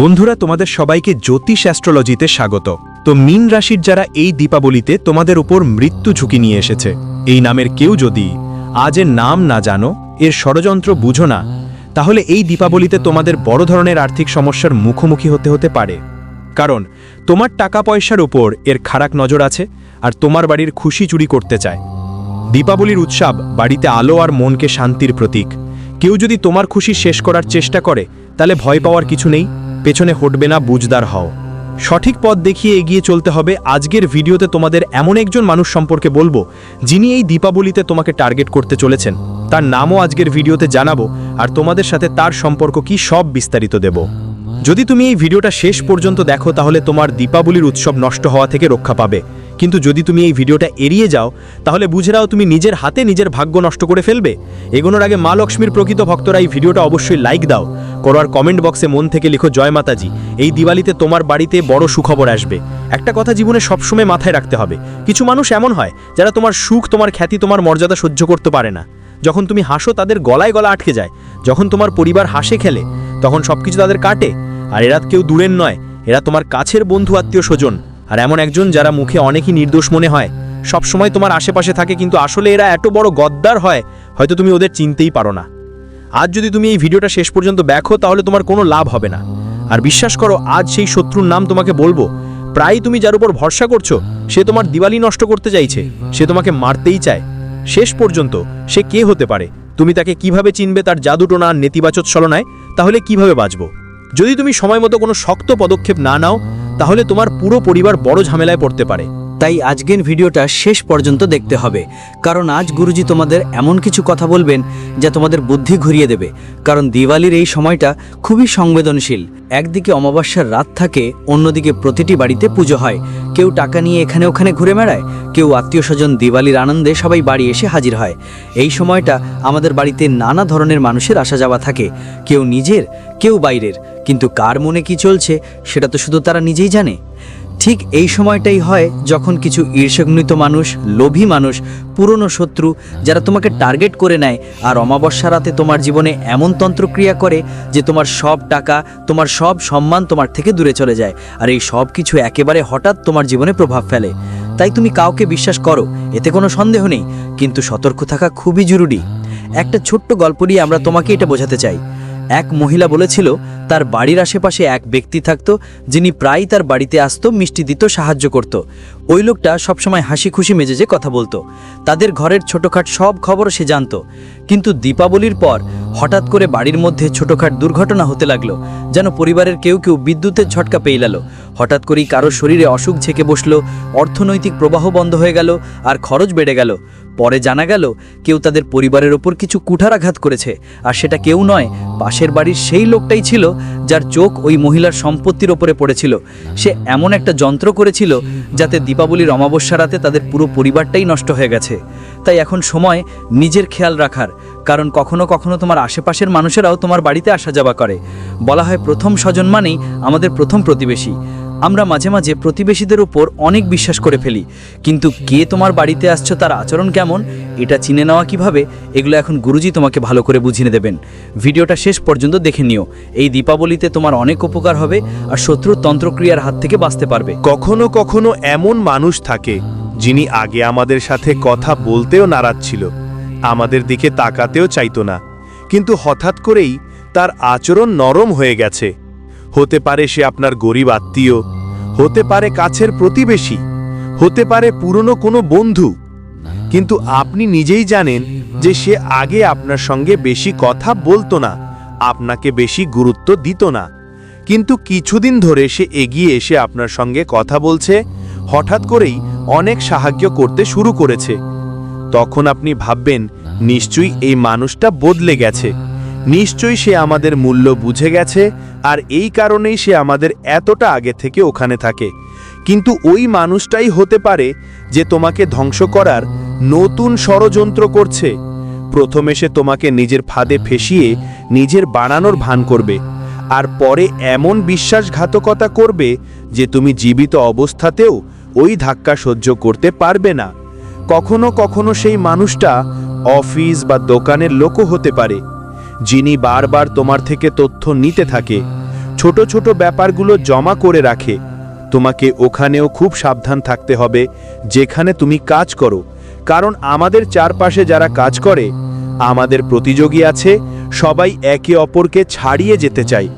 বন্ধুরা, তোমাদের সবাইকে জ্যোতিষ অ্যাস্ট্রোলজিতে স্বাগত। তো মিন রাশির যারা এই দীপাবলিতে তোমাদের উপর মৃত্যু ঝুঁকি নিয়ে এসেছে, এই নামের কেউ যদি আজের নাম না জানো, এর ষড়যন্ত্র বুঝো না, তাহলে এই দীপাবলিতে তোমাদের বড় ধরনের আর্থিক সমস্যার মুখোমুখি হতে হতে পারে। কারণ, তোমার টাকা পয়সার উপর এর খারাপ নজর আছে আর তোমার বাড়ির খুশি চুরি করতে চায়। দীপাবলির উৎসব বাড়িতে আলো আর মনকে শান্তির প্রতীক। কেউ যদি তোমার খুশি শেষ করার চেষ্টা করে, তাহলে ভয় পাওয়ার কিছু নেই। পেছনে হটবে না, বুঝদার হও। সঠিক পথ দেখিয়ে এগিয়ে চলতে হবে। আজকের ভিডিওতে তোমাদের এমন একজন মানুষ সম্পর্কে বলব, যিনি এই দীপাবলিতে তোমাকে টার্গেট করতে চলেছেন। তার নামও আজকের ভিডিওতে জানাব, আর তোমাদের সাথে তার সম্পর্ক কি সব বিস্তারিত দেব। যদি তুমি এই ভিডিওটা শেষ পর্যন্ত দেখো, তাহলে তোমার দীপাবলির উৎসব নষ্ট হওয়া থেকে রক্ষা পাবে। কিন্তু যদি তুমি এই ভিডিওটা এড়িয়ে যাও, তাহলে বুঝে নাও তুমি নিজের হাতে নিজের ভাগ্য নষ্ট করে ফেলবে। এগোনোর আগে মা লক্ষ্মীর প্রকৃত ভক্তরা এই ভিডিওটা অবশ্যই লাইক দাও। করো আর কমেন্ট বক্সে মন থেকে লিখো, জয় মাতাজি, এই দিওয়ালিতে তোমার বাড়িতে বড় সুখবর আসবে। একটা কথা জীবনে সবসময় মাথায় রাখতে হবে, কিছু মানুষ এমন হয়, যারা তোমার সুখ, তোমার খ্যাতি, তোমার মর্যাদা সহ্য করতে পারে না। যখন তুমি হাসো, তাদের গলায় গলা আটকে যায়। যখন তোমার পরিবার হাসে খেলে, তখন সবকিছু তাদের কাটে। আর এরা কেউ দূরের নয়, এরা তোমার কাছের বন্ধু আত্মীয় স্বজন আর এমন একজন যারা মুখে অনেকই নির্দোষ মনে হয়। সব সময় তোমার আশেপাশে থাকে কিন্তু আসলে এরা এত বড় গদ্দার হয়, হয়তো তুমি ওদের চিনতেই পারো না। আজ যদি তুমি এই ভিডিওটা শেষ পর্যন্ত দেখো, তাহলে তোমার কোনো লাভ হবে না। আর বিশ্বাস করো, আজ সেই শত্রুর নাম তোমাকে বলব। প্রায় তুমি যার উপর ভরসা করছ, সে তোমার দিওয়ালি নষ্ট করতে চাইছে, সে তোমাকে মারতেই চায়। শেষ পর্যন্ত সে কে হতে পারে? তুমি তাকে কীভাবে চিনবে তার জাদুটোনা নেতিবাচক ছলনায়? তাহলে কীভাবে বাঁচবো? যদি তুমি সময় মতো কোনো শক্ত পদক্ষেপ না নাও, তাহলে তোমার পুরো পরিবার বড় ঝামেলায় পড়তে পারে। তাই আজকের ভিডিওটা শেষ পর্যন্ত দেখতে হবে। কারণ আজ গুরুজি তোমাদের এমন কিছু কথা বলবেন যা তোমাদের বুদ্ধি ঘুরিয়ে দেবে। কারণ দিওয়ালির এই সময়টা খুবই সংবেদনশীল। একদিকে অমাবস্যার রাত থাকে, অন্যদিকে প্রতিটি বাড়িতে পুজো হয়। কেউ টাকা নিয়ে এখানে ওখানে ঘুরে বেড়ায়, কেউ আত্মীয় স্বজন দিওয়ালির আনন্দে সবাই বাড়ি এসে হাজির হয়। এই সময়টা আমাদের বাড়িতে নানা ধরনের মানুষের আসা যাওয়া থাকে। কেউ নিজের, কেউ বাইরের। কিন্তু কার মনে কি চলছে, সেটা তো শুধু তারা নিজেই জানে। ঠিক এই সময়টাই হয় যখন কিছু ঈর্ষান্বিত মানুষ, লোভী মানুষ, পুরনো শত্রু, যারা তোমাকে টার্গেট করে নেয় আর অমাবস্যা রাতে তোমার জীবনে এমন তন্ত্রক্রিয়া করে যে তোমার সব টাকা, তোমার সব সম্মান তোমার থেকে দূরে চলে যায় আর এই সব কিছু একেবারে হঠাৎ তোমার জীবনে প্রভাব ফেলে। তাই তুমি কাউকে বিশ্বাস করো, এতে কোনো সন্দেহ নেই, কিন্তু সতর্ক থাকা খুবই জরুরি। একটা ছোট্ট গল্প নিয়ে আমরা তোমাকে এটা বোঝাতে চাই। এক মহিলা বলেছিল তার বাড়ির আশেপাশে এক ব্যক্তি থাকতো, যিনি প্রায় তার বাড়িতে আসতো, মিষ্টি দিত, সাহায্য করত। ওই লোকটা সবসময় হাসি খুশি মেজেজে কথা বলতো। তাদের ঘরের ছোটখাট সব খবর সে জানতো। কিন্তু দীপাবলির পর হঠাৎ করে বাড়ির মধ্যে ছোটখাট দুর্ঘটনা হতে লাগল, যেন পরিবারের কেউ কেউ বিদ্যুতের ঝটকা পেয়ে গেল হঠাৎ করেই কারও শরীরে অসুখ ঝেঁকে বসল, অর্থনৈতিক প্রবাহ বন্ধ হয়ে গেল আর খরচ বেড়ে গেল। পরে জানা গেল, কেউ তাদের পরিবারের ওপর কিছু কুঠারাঘাত করেছে। আর সেটা কেউ নয়, পাশের বাড়ির সেই লোকটাই ছিল যার চোখ ওই মহিলার সম্পত্তির ওপরে পড়েছিল। সে এমন একটা যন্ত্র করেছিল যাতে দীপাবলির অমাবস্যা রাতে তাদের পুরো পরিবারটাই নষ্ট হয়ে গেছে। তাই এখন সময় নিজের খেয়াল রাখার, কারণ কখনো কখনো তোমার আশেপাশের মানুষেরাও তোমার বাড়িতে আসা যাওয়া করে। বলা হয় প্রথম স্বজন মানেই আমাদের প্রথম প্রতিবেশী। আমরা মাঝে মাঝে প্রতিবেশীদের উপর অনেক বিশ্বাস করে ফেলি। কিন্তু কে তোমার বাড়িতে আসছো, তার আচরণ কেমন, এটা চিনে নেওয়া কীভাবে, এগুলো এখন গুরুজি তোমাকে ভালো করে বুঝিয়ে দেবেন। ভিডিওটা শেষ পর্যন্ত দেখে নিও। এই দীপাবলিতে তোমার অনেক উপকার হবে আর শত্রুর তন্ত্রক্রিয়ার হাত থেকে বাঁচতে পারবে। কখনো কখনো এমন মানুষ থাকে, যিনি আগে আমাদের সাথে কথা বলতেও নারাজ ছিল, আমাদের দিকে তাকাতেও চাইতো না। কিন্তু হঠাৎ করেই তার আচরণ নরম হয়ে গেছে। হতে পারে সে আপনার গরিব আত্মীয়, হতে পারে কাছের প্রতিবেশী, হতে পারে পুরনো কোনো বন্ধু। কিন্তু আপনি নিজেই জানেন যে সে আগে আপনার সঙ্গে বেশি কথা বলতো না, আপনাকে বেশি গুরুত্ব দিত না। কিন্তু কিছুদিন ধরে সে এগিয়ে এসে আপনার সঙ্গে কথা বলছে, হঠাৎ করেই অনেক সাহায্য করতে শুরু করেছে। তখন আপনি ভাববেন, নিশ্চয়ই এই মানুষটা বদলে গেছে। নিশ্চয়ই সে আমাদের মূল্য বুঝে গেছে, আর এই কারণেই সে আমাদের এতটা আগে থেকে ওখানে থাকে। কিন্তু ওই মানুষটাই হতে পারে যে তোমাকে ধ্বংস করার নতুন ষড়যন্ত্র করছে। প্রথমে সে তোমাকে নিজের ফাঁদে ফেসিয়ে নিজের বানানোর ভান করবে, আর পরে এমন বিশ্বাসঘাতকতা করবে যে তুমি জীবিত অবস্থাতেও ওই ধাক্কা সহ্য করতে পারবে না। কখনো কখনো সেই মানুষটা অফিস বা দোকানের লোকও হতে পারে। যিনি বারবার তোমার থেকে তথ্য নিতে থাকে, ছোট ছোট ব্যাপারগুলো জমা করে রাখে। তোমাকে ওখানেও খুব সাবধান থাকতে হবে, যেখানে তুমি কাজ করো। কারণ আমাদের চারপাশে যারা কাজ করে, আমাদের প্রতিযোগী আছে, সবাই একে অপরকে ছাড়িয়ে যেতে চায়।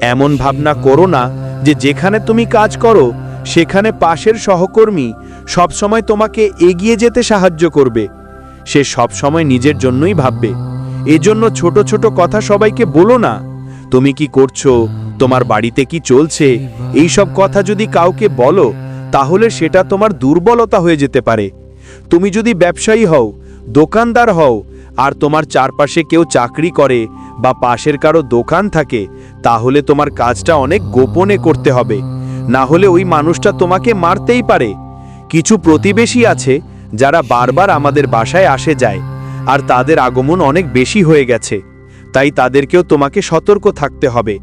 এমন ভাবনা করো না যে যেখানে তুমি কাজ করো, সেখানে পাশের সহকর্মী সবসময় তোমাকে এগিয়ে যেতে সাহায্য করবে। সে সবসময় নিজের জন্যই ভাববে। এজন্য ছোট ছোট কথা সবাইকে বলো না। তুমি কি করছ? তোমার বাড়িতে কি চলছে? এই সব কথা যদি কাউকে বলো, তাহলে সেটা তোমার দুর্বলতা হয়ে যেতে পারে। তুমি যদি ব্যবসায়ী হও, দোকানদার হও, আর তোমার চারপাশে কেউ চাকরি করে বা পাশের কারও দোকান থাকে, তাহলে তোমার কাজটা অনেক গোপনে করতে হবে। না হলে ওই মানুষটা তোমাকে মারতেই পারে। কিছু প্রতিবেশী আছে, যারা বারবার আমাদের বাসায় আসে যায়। আর তাদের আগমন অনেক বেশি হয়ে গেছে। তাই তাদেরকেও তোমাকে সতর্ক থাকতে হবে।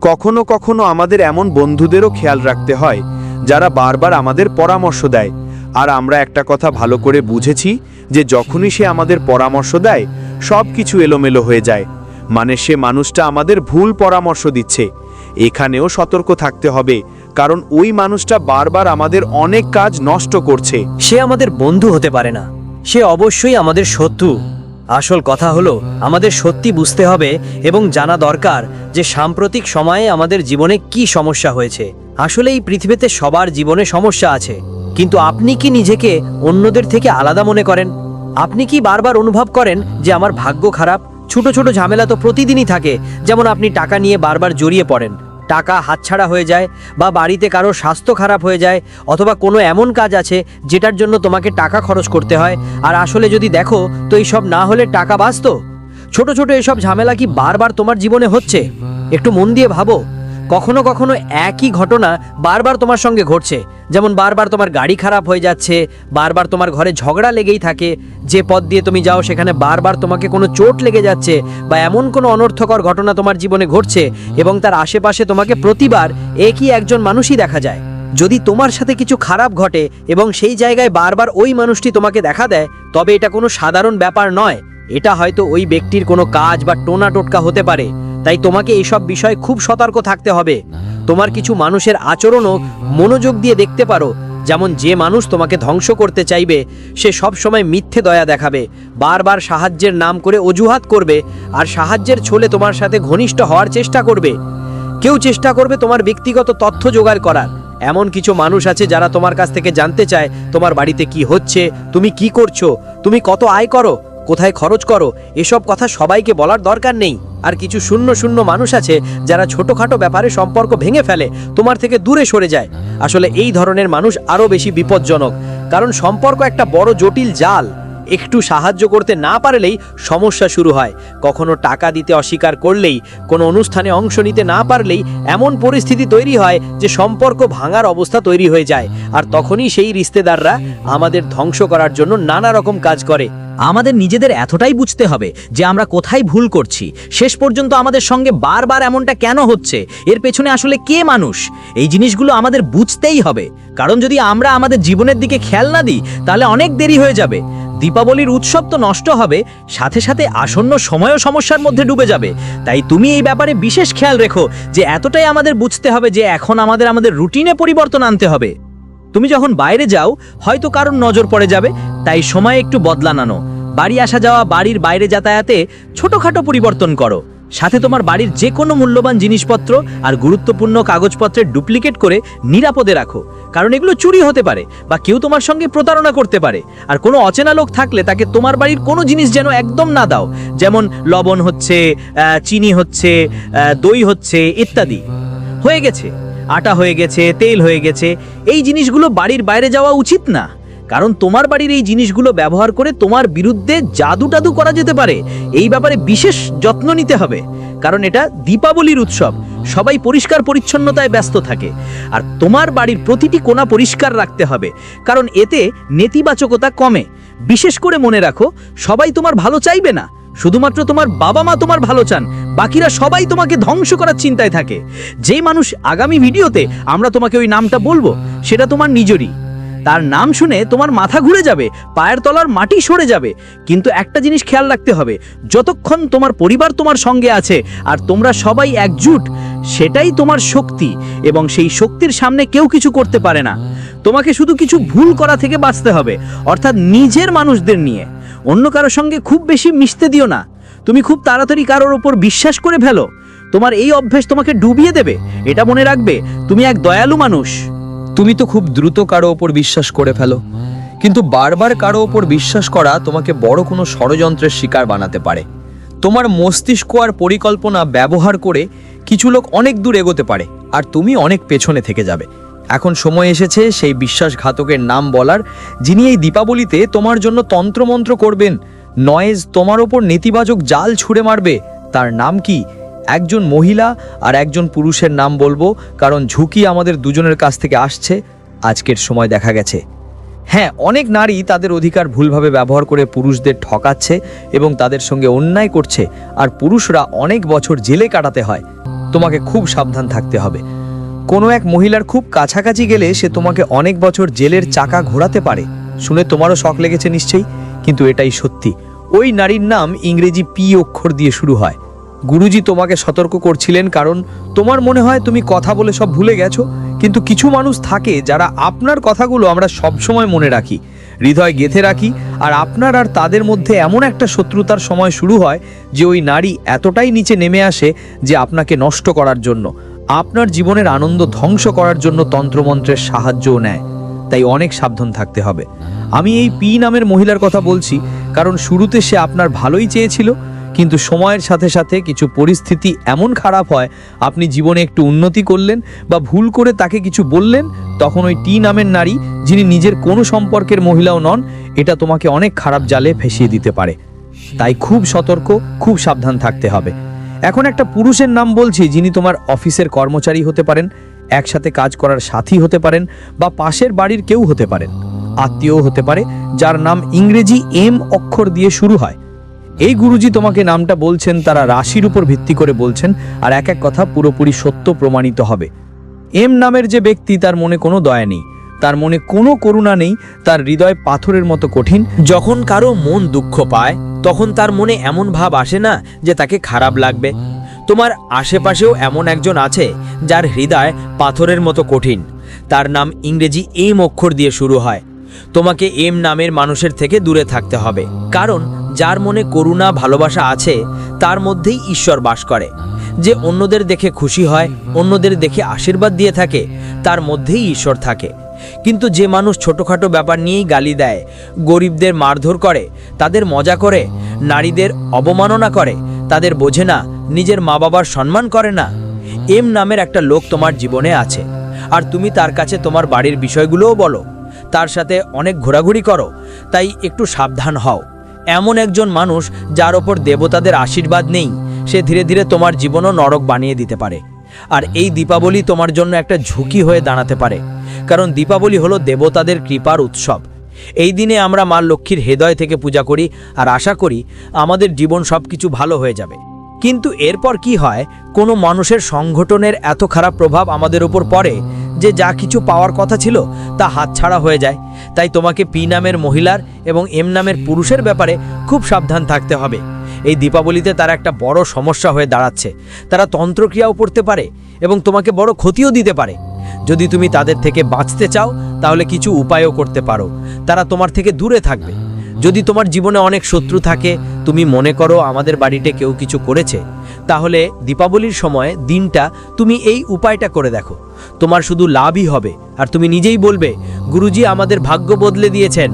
কখনো কখনো আমাদের এমন বন্ধুদেরও খেয়াল রাখতে হয়, যারা বারবার আমাদের পরামর্শ দেয়। আর আমরা একটা কথা ভালো করে বুঝেছি, যে যখনই সে আমাদের পরামর্শ দেয় সব কিছু এলোমেলো হয়ে যায়। মানে সে মানুষটা আমাদের ভুল পরামর্শ দিচ্ছে। এখানেও সতর্ক থাকতে হবে, কারণ ওই মানুষটা বারবার আমাদের অনেক কাজ নষ্ট করছে। সে আমাদের বন্ধু হতে পারে না। সে অবশ্যই আমাদের শত্রু। আসল কথা হলো, আমাদের সত্যি বুঝতে হবে এবং জানা দরকার যে সাম্প্রতিক সময়ে আমাদের জীবনে কি সমস্যা হয়েছে। আসলে এই পৃথিবীতে সবার জীবনে সমস্যা আছে। কিন্তু আপনি কি নিজেকে অন্যদের থেকে আলাদা মনে করেন? আপনি কি বারবার অনুভব করেন যে আমার ভাগ্য খারাপ? ছোট ছোট ঝামেলা তো প্রতিদিনই থাকে, যেমন আপনি টাকা নিয়ে বারবার জড়িয়ে পড়েন। টাকা হাতছাড়া হয়ে যায় বা বাড়িতে কারও স্বাস্থ্য খারাপ হয়ে যায় অথবা কোনো এমন কাজ আছে যেটার জন্য তোমাকে টাকা খরচ করতে হয়। আর আসলে যদি দেখো, তো এইসব না হলে টাকা বাঁচত? ছোট ছোট এসব ঝামেলা কি বারবার তোমার জীবনে হচ্ছে? একটু মন দিয়ে ভাবো। কখনো কখনো একই ঘটনা বারবার তোমার সঙ্গে ঘটছে। যেমন বারবার তোমার গাড়ি খারাপ হয়ে যাচ্ছে, বারবার তোমার ঘরে ঝগড়া লেগেই থাকে, যে পথ দিয়ে তুমি যাও সেখানে বারবার তোমাকে কোনো চোট লেগে যাচ্ছে বা এমন কোনো অনর্থকর ঘটনা তোমার জীবনে ঘটছে এবং তার আশেপাশে তোমাকে প্রতিবার একই একজন মানুষই দেখা যায়। যদি তোমার সাথে কিছু খারাপ ঘটে এবং সেই জায়গায় বারবার ওই মানুষটি তোমাকে দেখা দেয়, তবে এটা কোনো সাধারণ ব্যাপার নয়। এটা হয়তো ওই ব্যক্তির কোনো কাজ বা টোনা টোটকা হতে পারে। তাই তোমাকে এইসব বিষয়ে খুব সতর্ক থাকতে হবে। তোমার কিছু মানুষের আচরণও মনোযোগ দিয়ে দেখতে পারো। যেমন যে মানুষ তোমাকে ধ্বংস করতে চাইবে, সে সব সময় মিথ্যে দয়া দেখাবে, বারবার সাহায্যের নাম করে অজুহাত করবে আর সাহায্যের ছলে তোমার সাথে ঘনিষ্ঠ হওয়ার চেষ্টা করবে। কেউ চেষ্টা করবে তোমার ব্যক্তিগত তথ্য জোগাড় করার। এমন কিছু মানুষ আছে যারা তোমার কাছ থেকে জানতে চায়, তোমার বাড়িতে কি হচ্ছে, তুমি কি করছ, তুমি কত আয় করো। কোথায় খরচ করো? এসব কথা সবাইকে বলার দরকার নেই। আর কিছু শূন্য শূন্য মানুষ আছে যারা ছোটখাটো ব্যাপারে সম্পর্ক ভেঙে ফেলে, তোমার থেকে দূরে সরে যায়। আসলে এই ধরনের মানুষ আরও বেশি বিপজ্জনক। কারণ সম্পর্ক একটা বড় জটিল জাল। একটু সাহায্য করতে না পারলেই সমস্যা শুরু হয়। কখনো টাকা দিতে অস্বীকার করলেই, কোনো অনুষ্ঠানে অংশ নিতে না পারলেই এমন পরিস্থিতি তৈরি হয় যে সম্পর্ক ভাঙার অবস্থা তৈরি হয়ে যায়। আর তখনই সেই রিস্তেদাররা আমাদের ধ্বংস করার জন্য নানা রকম কাজ করে। আমাদের নিজেদের এতটাই বুঝতে হবে যে আমরা কোথায় ভুল করছি। শেষ পর্যন্ত আমাদের সঙ্গে বারবার এমনটা কেন হচ্ছে? এর পেছনে আসলে কে মানুষ? এই জিনিসগুলো আমাদের বুঝতেই হবে। কারণ যদি আমরা আমাদের জীবনের দিকে খেয়াল না দিই, তাহলে অনেক দেরি হয়ে যাবে। দীপাবলির উৎসব তো নষ্ট হবে, সাথে সাথে আসন্ন সময়ও সমস্যার মধ্যে ডুবে যাবে। তাই তুমি এই ব্যাপারে বিশেষ খেয়াল রেখো যে এতটাই আমাদের বুঝতে হবে যে এখন আমাদের আমাদের রুটিনে পরিবর্তন আনতে হবে। তুমি যখন বাইরে যাও, হয়তো কারোর নজর পড়ে যাবে, তাই সময় একটু বদলানানো বাড়ি আসা যাওয়া, বাড়ির বাইরে যাতায়াতে ছোটোখাটো পরিবর্তন করো। সাথে তোমার বাড়ির যে কোনো মূল্যবান জিনিসপত্র আর গুরুত্বপূর্ণ কাগজপত্রের ডুপ্লিকেট করে নিরাপদে রাখো। কারণ এগুলো চুরি হতে পারে বা কেউ তোমার সঙ্গে প্রতারণা করতে পারে। আর কোনো অচেনা লোক থাকলে তাকে তোমার বাড়ির কোনো জিনিস যেন একদম না দাও। যেমন লবণ হচ্ছে চিনি হচ্ছে দই হচ্ছে, ইত্যাদি। হয়ে গেছে। আটা হয়ে গেছে, তেল হয়ে গেছে। এই জিনিসগুলো বাড়ির বাইরে যাওয়া উচিত না। কারণ তোমার বাড়ির এই জিনিসগুলো ব্যবহার করে তোমার বিরুদ্ধে জাদু টাদু করা যেতে পারে। এই ব্যাপারে বিশেষ যত্ন নিতে হবে। কারণ এটা দীপাবলির উৎসব। সবাই পরিষ্কার পরিচ্ছন্নতায় ব্যস্ত থাকে। আর তোমার বাড়ির প্রতিটি কোণা পরিষ্কার রাখতে হবে। কারণ এতে নেতিবাচকতা কমে। বিশেষ করে মনে রাখো, সবাই তোমার ভালো চাইবে না। শুধুমাত্র তোমার বাবা মা তোমার ভালো চান। বাকিরা সবাই তোমাকে ধ্বংস করার চিন্তায় থাকে। যেই মানুষ আগামী ভিডিওতে আমরা তোমাকে ওই নামটা বলব, সেটা তোমার নিজেরই। তার নাম শুনে তোমার মাথা ঘুরে যাবে, পায়ের তলার মাটি সরে যাবে। কিন্তু একটা জিনিস খেয়াল রাখতে হবে, যতক্ষণ তোমার পরিবার তোমার সঙ্গে আছে আর তোমরা সবাই একজুট, সেটাই তোমার শক্তি এবং সেই শক্তির সামনে কেউ কিছু করতে পারে না। তোমাকে শুধু কিছু ভুল করা থেকে বাঁচতে হবে, অর্থাৎ নিজের মানুষদের নিয়ে। অন্য কারোর সঙ্গে খুব বেশি মিশতে দিও না। তুমি খুব তাড়াতাড়ি কারোর ওপর বিশ্বাস করে ফেলো। তোমার এই অভ্যেস তোমাকে ডুবিয়ে দেবে, এটা মনে রাখবে, তুমি এক দয়ালু মানুষ। তুমি তো খুব দ্রুত কারও ওপর বিশ্বাস করে ফেলো। কিন্তু বারবার কারও ওপর বিশ্বাস করা তোমাকে বড় কোনো ষড়যন্ত্রের শিকার বানাতে পারে। তোমার মস্তিষ্ক আর পরিকল্পনা ব্যবহার করে কিছু লোক অনেক দূর এগোতে পারে, আর তুমি অনেক পেছনে থেকে যাবে। এখন সময় এসেছে সেই বিশ্বাসঘাতকের নাম বলার, যিনি এই দীপাবলিতে তোমার জন্য তন্ত্রমন্ত্র করবেন। নয়েজ তোমার ওপর নেতিবাচক জাল ছুঁড়ে মারবে। তার নাম কি? একজন মহিলা আর একজন পুরুষের নাম বলব, কারণ ঝুঁকি আমাদের দুজনের কাছ থেকে আসছে, আজকের সময় দেখা গেছে। হ্যাঁ অনেক নারী তাদের অধিকার ভুলভাবে ব্যবহার করে পুরুষদের ঠকাচ্ছে এবং তাদের সঙ্গে অন্যায় করছে, আর পুরুষরা অনেক বছর জেলে কাটাতে হয়। তোমাকে খুব সাবধান থাকতে হবে। কোনো এক মহিলার খুব কাছাকাছি গেলে সে তোমাকে অনেক বছর জেলের চাকা ঘোরাতে পারে। শুনে তোমারও শখ লেগেছে নিশ্চয়ই, কিন্তু এটাই সত্যি। ওই নারীর নাম ইংরেজি পি অক্ষর দিয়ে শুরু হয়। গুরুজি তোমাকে সতর্ক করছিলেন কারণ তোমার মনে হয় তুমি কথা বলে সব ভুলে গেছো, কিন্তু কিছু মানুষ থাকে যারা আপনার কথাগুলো আমরা সবসময় মনে রাখি, হৃদয় গেঁথে রাখি, আর আপনার আর তাদের মধ্যে এমন একটা শত্রুতার সময় শুরু হয় যে ওই নারী এতটাই নিচে নেমে আসে যে আপনাকে নষ্ট করার জন্য, আপনার জীবনের আনন্দ ধ্বংস করার জন্য তন্ত্রমন্ত্রের সাহায্যও নেয়, তাই অনেক সাবধান থাকতে হবে। আমি এই পি নামের মহিলার কথা বলছি, কারণ শুরুতে সে আপনার ভালোই চেয়েছিল কিন্তু সময়ের সাথে সাথে কিছু পরিস্থিতি এমন খারাপ হয়, আপনি জীবনে একটু উন্নতি করলেন বা ভুল করে তাকে কিছু বললেন, তখন ওই টি নামের নারী, যিনি নিজের কোনো সম্পর্কের মহিলাও নন, এটা তোমাকে অনেক খারাপ জালে ফেসিয়ে দিতে পারে। তাই খুব সতর্ক, খুব সাবধান থাকতে হবে। এখন একটা পুরুষের নাম বলছি, যিনি তোমার অফিসের কর্মচারী হতে পারেন, একসাথে কাজ করার সাথী হতে পারেন, বা পাশের বাড়ির কেউ হতে পারেন। আত্মীয়ও হতে পারে, যার নাম ইংরেজি এম অক্ষর দিয়ে শুরু হয়। এই গুরুজি তোমাকে নামটা বলছেন, তারা রাশির উপর ভিত্তি করে বলছেন, আর এক এক কথা পুরোপুরি সত্য প্রমাণিত হবে। এম নামের যে ব্যক্তি, তার মনে কোনো দয়া নেই। তার মনে কোনো করুণা নেই। তার হৃদয় পাথরের মতো কঠিন। যখন কারও মন দুঃখ পায়, তখন তার মনে এমন ভাব আসে না যে তাকে খারাপ লাগবে। তোমার আশেপাশেও এমন একজন আছে, যার হৃদয় পাথরের মতো কঠিন। তার নাম ইংরেজি এম অক্ষর দিয়ে শুরু হয়। তোমাকে এম নামের মানুষের থেকে দূরে থাকতে হবে। কারণ যার মনে করুণা, ভালোবাসা আছে, তার মধ্যেই ঈশ্বর বাস করে। যে অন্যদের দেখে খুশি হয়, অন্যদের দেখে আশীর্বাদ দিয়ে থাকে, তার মধ্যেই ঈশ্বর থাকে। কিন্তু যে মানুষ ছোটোখাটো ব্যাপার নিয়েই গালি দেয়, গরিবদের মারধর করে, তাদের মজা করে, নারীদের অবমাননা করে, তাদের বোঝে না, নিজের মা বাবার সম্মান করে না, এম নামের একটা লোক তোমার জীবনে আছে। আর তুমি তার কাছে তোমার বাড়ির বিষয়গুলোও বলো। তার সাথে অনেক ঘোরাঘুরি করো। তাই একটু সাবধান হও। এমন একজন মানুষ যার ওপর দেবতাদের আশীর্বাদ নেই, সে ধীরে ধীরে তোমার জীবনও নরক বানিয়ে দিতে পারে। আর এই দীপাবলি তোমার জন্য একটা ঝুঁকি হয়ে দাঁড়াতে পারে, কারণ দীপাবলি হলো দেবতাদের কৃপার উৎসব। এই দিনে আমরা মা লক্ষ্মীর হৃদয় থেকে পূজা করি আর আশা করি আমাদের জীবন সব কিছু ভালো হয়ে যাবে। কিন্তু এরপর কি হয়, কোনো মানুষের সংগঠনের এত খারাপ প্রভাব আমাদের উপর পড়ে যে যা কিছু পাওয়ার কথা ছিল তা হাতছাড়া হয়ে যায়। তাই তোমাকে পি নামের মহিলার এবং এম নামের পুরুষের ব্যাপারে খুব সাবধান থাকতে হবে। এই দীপাবলিতে তারা একটা বড় সমস্যা হয়ে দাঁড়াচ্ছে। তারা তন্ত্রক্রিয়াও পড়তে পারে এবং তোমাকে বড় ক্ষতিও দিতে পারে। যদি তুমি তাদের থেকে বাঁচতে চাও, তাহলে কিছু উপায়ও করতে পারো। তারা তোমার থেকে দূরে থাকবে। যদি তোমার জীবনে অনেক শত্রু থাকে, তুমি মনে করো আমাদের বাড়িতে কেউ কিছু করেছে, তাহলে দীপাবলির সময় দিনটা তুমি এই উপায়টা করে দেখো। তোমার শুধু লাভই হবে। আর তুমি নিজেই বলবে, গুরুজি আমাদের ভাগ্য বদলে দিয়েছেন।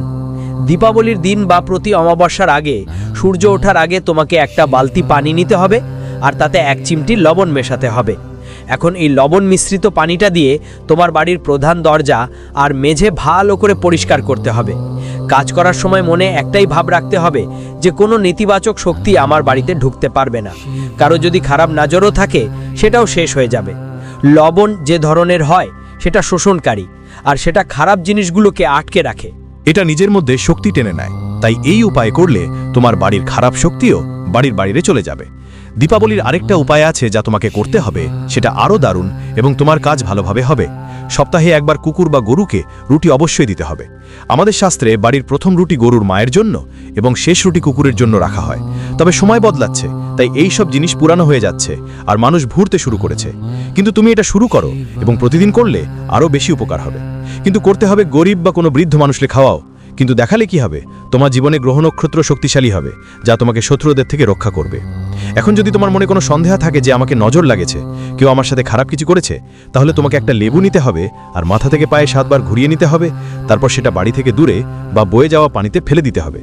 দীপাবলির দিন বা প্রতি অমাবস্যার আগে, সূর্য ওঠার আগে তোমাকে একটা বালতি পানি নিতে হবে, আর তাতে এক চিমটি লবণ মেশাতে হবে। এখন এই লবণ মিশ্রিত পানিটা দিয়ে তোমার বাড়ির প্রধান দরজা আর মেঝে ভালো করে পরিষ্কার করতে হবে। কাজ করার সময় মনে একটাই ভাব রাখতে হবে যে, কোনো নেতিবাচক শক্তি আমার বাড়িতে ঢুকতে পারবে না। কারও যদি খারাপ নজরও থাকে, সেটাও শেষ হয়ে যাবে। লবণ যে ধরনের হয়, সেটা শোষণকারী, আর সেটা খারাপ জিনিসগুলোকে আটকে রাখে। এটা নিজের মধ্যে শক্তি টেনে নেয়, তাই এই উপায় করলে তোমার বাড়ির খারাপ শক্তিও বাড়ির বাড়িরে চলে যাবে। দীপাবলির আরেকটা উপায় আছে যা তোমাকে করতে হবে, সেটা আরও দারুণ এবং তোমার কাজ ভালোভাবে হবে। সপ্তাহে একবার কুকুর বা গরুকে রুটি অবশ্যই দিতে হবে। আমাদের শাস্ত্রে বাড়ির প্রথম রুটি গরুর মায়ের জন্য এবং শেষ রুটি কুকুরের জন্য রাখা হয়। তবে সময় বদলাচ্ছে, তাই এই সব জিনিস পুরানো হয়ে যাচ্ছে আর মানুষ ভুরতে শুরু করেছে। কিন্তু তুমি এটা শুরু করো এবং প্রতিদিন করলে আরও বেশি উপকার হবে। কিন্তু করতে হবে গরিব বা কোনো বৃদ্ধ মানুষকে খাওয়াও। কিন্তু দেখালে কি হবে? তোমার জীবনে গ্রহ নক্ষত্র শক্তিশালী হবে, যা তোমাকে শত্রুদের থেকে রক্ষা করবে। এখন যদি তোমার মনে কোনো সন্দেহ থাকে যে আমাকে নজর লাগেছে, কেউ আমার সাথে খারাপ কিছু করেছে, তাহলে তোমাকে একটা লেবু নিতে হবে, আর মাথা থেকে পায়ে সাতবার ঘুরিয়ে নিতে হবে, তারপর সেটা বাড়ি থেকে দূরে বা বয়ে যাওয়া পানিতে ফেলে দিতে হবে।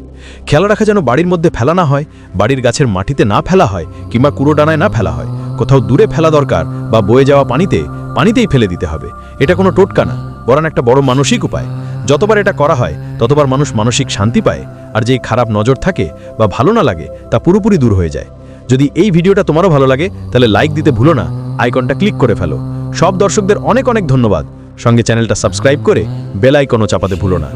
খেয়াল রাখা যেন বাড়ির মধ্যে ফেলা না হয়, বাড়ির গাছের মাটিতে না ফেলা হয়, কিংবা কুড়ো ডানায় না ফেলা হয়। কোথাও দূরে ফেলা দরকার বা বয়ে যাওয়া পানিতে, পানিতেই ফেলে দিতে হবে। এটা কোনো টোটকা না, বরং একটা বড় মানসিক উপায়। যতবার এটা করা হয়, ততবার মানুষ মানসিক শান্তি পায়, আর যেই খারাপ নজর থাকে বা ভালো না লাগে, তা পুরোপুরি দূর হয়ে যায়। যদি এই ভিডিওটা তোমারও ভালো লাগে, তাহলে লাইক দিতে ভুলো না, আইকনটা ক্লিক করে ফেলো। সব দর্শকদের অনেক অনেক ধন্যবাদ। সঙ্গে চ্যানেলটা সাবস্ক্রাইব করে বেল আইকনও চাপাতে ভুলো না।